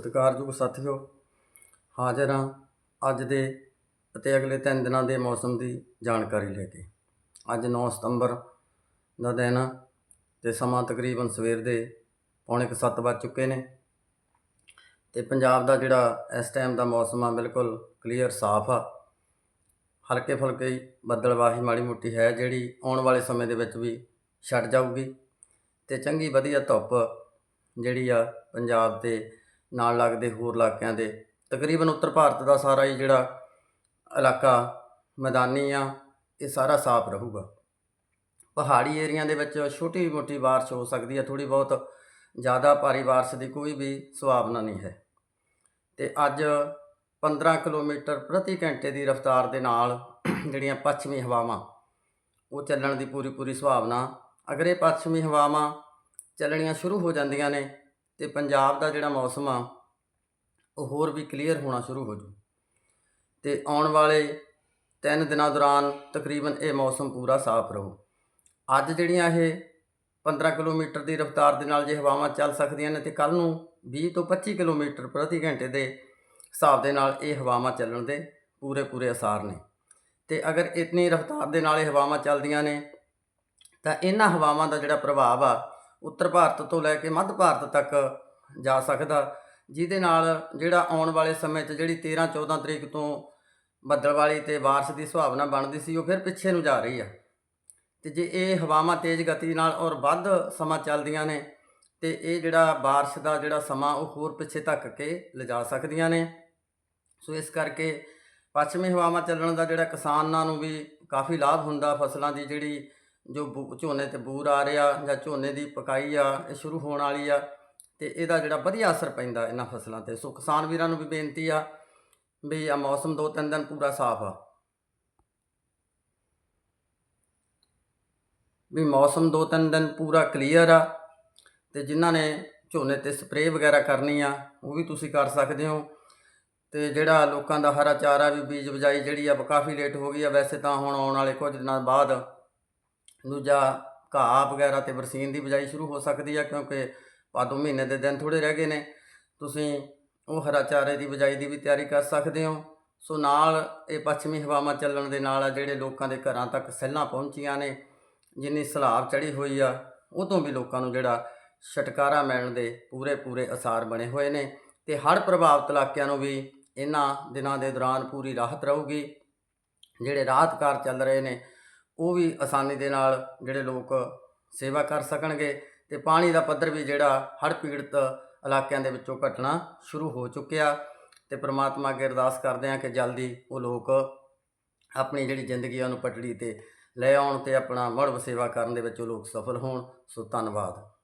ਸਤਿਕਾਰਯੋਗ ਸਾਥੀਓ, ਹਾਜ਼ਰ ਹਾਂ ਅੱਜ ਦੇ ਅਤੇ ਅਗਲੇ 3 ਦਿਨਾਂ ਦੇ ਮੌਸਮ ਦੀ ਜਾਣਕਾਰੀ ਲੈ ਕੇ। ਅੱਜ 9 ਸਤੰਬਰ ਦਾ ਦਿਨ ਆ ਤੇ ਸਮਾਂ ਤਕਰੀਬਨ ਸਵੇਰ ਦੇ ਪੌਣੇ ਕੁ ਸੱਤ ਵੱਜ ਚੁੱਕੇ ਨੇ ਤੇ ਪੰਜਾਬ ਦਾ ਜਿਹੜਾ ਇਸ ਟਾਈਮ ਦਾ ਮੌਸਮ ਆ ਬਿਲਕੁਲ ਕਲੀਅਰ ਸਾਫ਼ ਆ। ਹਲਕੇ ਫੁਲਕੇ ਬੱਦਲਵਾਹੀ ਮਾੜੀ ਮੋਟੀ ਹੈ ਜਿਹੜੀ ਆਉਣ ਵਾਲੇ ਸਮੇਂ ਦੇ ਵਿੱਚ ਵੀ ਛੱਡ ਜਾਊਗੀ ਤੇ ਚੰਗੀ ਵਧੀਆ ਧੁੱਪ ਜਿਹੜੀ ਆ ਪੰਜਾਬ 'ਤੇ ਨਾਲ ਲੱਗਦੇ ਹੋਰ ਇਲਾਕਿਆਂ ਦੇ। ਤਕਰੀਬਨ ਉੱਤਰ ਭਾਰਤ ਦਾ ਸਾਰਾ ਹੀ ਜਿਹੜਾ ਇਲਾਕਾ, ਮੈਦਾਨੀ ਆ, ਇਹ ਸਾਰਾ ਸਾਫ਼ ਰਹੂਗਾ। ਪਹਾੜੀ ਏਰੀਆ ਦੇ ਵਿੱਚ ਛੋਟੀ ਮੋਟੀ ਬਾਰਿਸ਼ ਹੋ ਸਕਦੀ ਹੈ ਥੋੜੀ ਬਹੁਤ ਜ਼ਿਆਦਾ ਭਾਰੀ ਬਾਰਿਸ਼ ਦੀ ਕੋਈ ਵੀ ਸੰਭਾਵਨਾ ਨਹੀਂ ਹੈ। ਤੇ ਅੱਜ 15 ਕਿਲੋਮੀਟਰ ਪ੍ਰਤੀ ਘੰਟੇ ਦੀ ਰਫ਼ਤਾਰ ਦੇ ਨਾਲ ਜਿਹੜੀਆਂ ਪੱਛਮੀ ਹਵਾਵਾਂ, ਉਹ ਚੱਲਣ ਦੀ ਪੂਰੀ ਪੂਰੀ ਸੰਭਾਵਨਾ, ਅਗਰ ਇਹ ਪੱਛਮੀ ਹਵਾਵਾਂ ਚੱਲਣੀਆਂ ਸ਼ੁਰੂ ਹੋ ਜਾਂਦੀਆਂ ਨੇ। ਤੇ ਪੰਜਾਬ ਦਾ ਜਿਹੜਾ ਮੌਸਮ ਆ, ਉਹ ਹੋਰ ਵੀ ਕਲੀਅਰ ਹੋਣਾ ਸ਼ੁਰੂ ਹੋ ਜੂ। ਤੇ ਆਉਣ ਵਾਲੇ 3 ਦਿਨਾਂ ਦੌਰਾਨ ਤਕਰੀਬਨ ਇਹ ਮੌਸਮ ਪੂਰਾ ਸਾਫ਼ ਰਹੂ। ਅੱਜ ਜਿਹੜੀਆਂ ਇਹ 15 ਕਿਲੋਮੀਟਰ ਦੀ ਰਫ਼ਤਾਰ ਦੇ ਨਾਲ ਜੇ ਹਵਾਵਾਂ ਚੱਲ ਸਕਦੀਆਂ ਨੇ ਤੇ ਕੱਲ ਨੂੰ 20 ਤੋਂ 25 ਕਿਲੋਮੀਟਰ ਪ੍ਰਤੀ ਘੰਟੇ ਦੇ ਹਿਸਾਬ ਦੇ ਨਾਲ ਇਹ ਹਵਾਵਾਂ ਚੱਲਣ ਦੇ ਪੂਰੇ ਪੂਰੇ ਅਸਾਰ ਨੇ। ਤੇ ਅਗਰ ਇਤਨੀ ਰਫ਼ਤਾਰ ਦੇ ਨਾਲ ਇਹ ਹਵਾਵਾਂ ਚੱਲਦੀਆਂ ਨੇ, ਤਾਂ ਇਹਨਾਂ ਹਵਾਵਾਂ ਦਾ ਜਿਹੜਾ ਪ੍ਰਭਾਵ ਆ ਉੱਤਰ ਭਾਰਤ ਤੋਂ ਲੈ ਕੇ ਮੱਧ ਭਾਰਤ ਤੱਕ ਜਾ ਸਕਦਾ। ਜਿਹਦੇ ਨਾਲ ਜਿਹੜਾ ਆਉਣ ਵਾਲੇ ਸਮੇਂ 'ਚ ਜਿਹੜੀ 13 14 ਤਰੀਕ ਤੋਂ ਬੱਦਲਵਾਲੀ ਤੇ ਬਾਰਿਸ਼ ਦੀ ਸੰਭਾਵਨਾ ਬਣਦੀ ਸੀ, ਉਹ ਫਿਰ ਪਿੱਛੇ ਨੂੰ ਜਾ ਰਹੀ ਆ। ਤੇ ਜੇ ਇਹ ਹਵਾਵਾਂ ਤੇਜ਼ ਗਤੀ ਨਾਲ ਔਰ ਵੱਧ ਸਮਾਂ ਚੱਲਦੀਆਂ ਨੇ, ਤੇ ਇਹ ਜਿਹੜਾ ਬਾਰਿਸ਼ ਦਾ ਜਿਹੜਾ ਸਮਾਂ, ਉਹ ਹੋਰ ਪਿੱਛੇ ਧੱਕ ਕੇ ਲਿਜਾ ਸਕਦੀਆਂ ਨੇ। ਸੋ ਇਸ ਕਰਕੇ ਪੱਛਮੀ ਹਵਾਵਾਂ ਚੱਲਣ ਦਾ ਜਿਹੜਾ ਕਿਸਾਨਾਂ ਨੂੰ ਵੀ ਕਾਫੀ ਲਾਭ ਹੁੰਦਾ, ਫਸਲਾਂ ਦੀ ਜਿਹੜੀ ਜੋ ਬੂ- ਝੋਨੇ ਤੇ ਬੂਰ ਆ ਰਿਹਾ ਜਾਂ ਝੋਨੇ ਦੀ ਪਕਾਈ ਆ, ਇਹ ਸ਼ੁਰੂ ਹੋਣ ਵਾਲੀ ਆ, ਤੇ ਇਹਦਾ ਜਿਹੜਾ ਵਧੀਆ ਅਸਰ ਪੈਂਦਾ ਇਹਨਾਂ ਫਸਲਾਂ ਤੇ। ਸੋ ਕਿਸਾਨ ਵੀਰਾਂ ਨੂੰ ਵੀ ਬੇਨਤੀ ਆ ਵੀ ਆ ਮੌਸਮ ਦੋ ਤਿੰਨ ਦਿਨ ਪੂਰਾ ਸਾਫ਼ ਆ। ਵੀ ਮੌਸਮ ਦੋ ਤਿੰਨ ਦਿਨ ਪੂਰਾ ਕਲੀਅਰ ਆ, ਤੇ ਜਿਨ੍ਹਾਂ ਨੇ ਝੋਨੇ ਤੇ ਸਪਰੇਅ ਵਗੈਰਾ ਕਰਨੀ ਆ, ਉਹ ਵੀ ਤੁਸੀਂ ਕਰ ਸਕਦੇ ਹੋ। ਤੇ ਜਿਹੜਾ ਲੋਕਾਂ ਦਾ ਹਰਾ ਚਾਰਾ ਵੀ ਬੀਜ ਬਜਾਈ ਜਿਹੜੀ ਆ, ਕਾਫੀ ਲੇਟ ਹੋ ਗਈ ਆ, ਵੈਸੇ ਤਾਂ ਹੁਣ ਆਉਣ ਵਾਲੇ ਕੁਝ ਦਿਨਾਂ ਬਾਅਦ ਦੂਜਾ ਘਾਹ ਵਗੈਰਾ ਤੇ ਬਰਸੀਨ ਦੀ ਬਿਜਾਈ ਸ਼ੁਰੂ ਹੋ ਸਕਦੀ ਹੈ ਕਿਉਂਕਿ ਭਾਦੋਂ ਮਹੀਨੇ ਦੇ ਦਿਨ ਥੋੜੇ ਰਹਿ ਗਏ ਨੇ। ਤੁਸੀਂ ਉਹ ਹਰਾ ਚਾਰੇ ਦੀ ਬਿਜਾਈ ਦੀ ਵੀ ਤਿਆਰੀ ਕਰ ਸਕਦੇ ਹੋ। ਸੋ ਨਾਲ ਇਹ ਪੱਛਮੀ ਹਵਾਵਾਂ ਚੱਲਣ ਦੇ ਨਾਲ ਆ ਜਿਹੜੇ ਲੋਕਾਂ ਦੇ ਘਰਾਂ ਤੱਕ ਸੈੱਲਾਂ ਪਹੁੰਚੀਆਂ ਨੇ, ਜਿੰਨੀ ਸਲਾਬ ਚੜੀ ਹੋਈ ਆ, ਉਹ ਤੋਂ ਵੀ ਲੋਕਾਂ ਨੂੰ ਜਿਹੜਾ ਛਟਕਾਰਾ ਮਿਲਣ ਦੇ ਪੂਰੇ ਪੂਰੇ ਅਸਾਰ ਬਣੇ ਹੋਏ ਨੇ ਤੇ ਹੜ੍ਹ ਪ੍ਰਭਾਵਿਤ ਇਲਾਕਿਆਂ ਨੂੰ ਵੀ ਇਹਨਾਂ ਦਿਨਾਂ ਦੇ ਦੌਰਾਨ ਪੂਰੀ ਰਾਹਤ ਰਹੂਗੀ। ਜਿਹੜੇ ਰਾਹਤ ਕਾਰ ਚੱਲ ਰਹੇ ਨੇ ਉਹ ਵੀ ਆਸਾਨੀ ਦੇ ਨਾਲ ਜਿਹੜੇ ਲੋਕ ਸੇਵਾ ਕਰ ਸਕਣਗੇ ਤੇ ਪਾਣੀ ਦਾ ਪੱਧਰ ਵੀ ਜਿਹੜਾ ਹੜ੍ਹ ਪੀੜਤ ਇਲਾਕਿਆਂ ਦੇ ਵਿੱਚੋਂ ਘਟਣਾ ਸ਼ੁਰੂ ਹੋ ਚੁੱਕਿਆ ਤੇ ਪ੍ਰਮਾਤਮਾ ਅੱਗੇ ਅਰਦਾਸ ਕਰਦੇ ਹਾਂ ਕਿ ਜਲਦੀ ਉਹ ਲੋਕ ਆਪਣੀ ਜਿਹੜੀ ਜ਼ਿੰਦਗੀ ਆ ਉਹਨੂੰ ਪਟੜੀ ਤੇ ਲੈ ਆਉਣ ਤੇ ਆਪਣਾ ਮੁੜ ਸੇਵਾ ਕਰਨ ਦੇ ਵਿੱਚ ਉਹ ਲੋਕ ਸਫਲ ਹੋਣ। ਸੋ ਧੰਨਵਾਦ।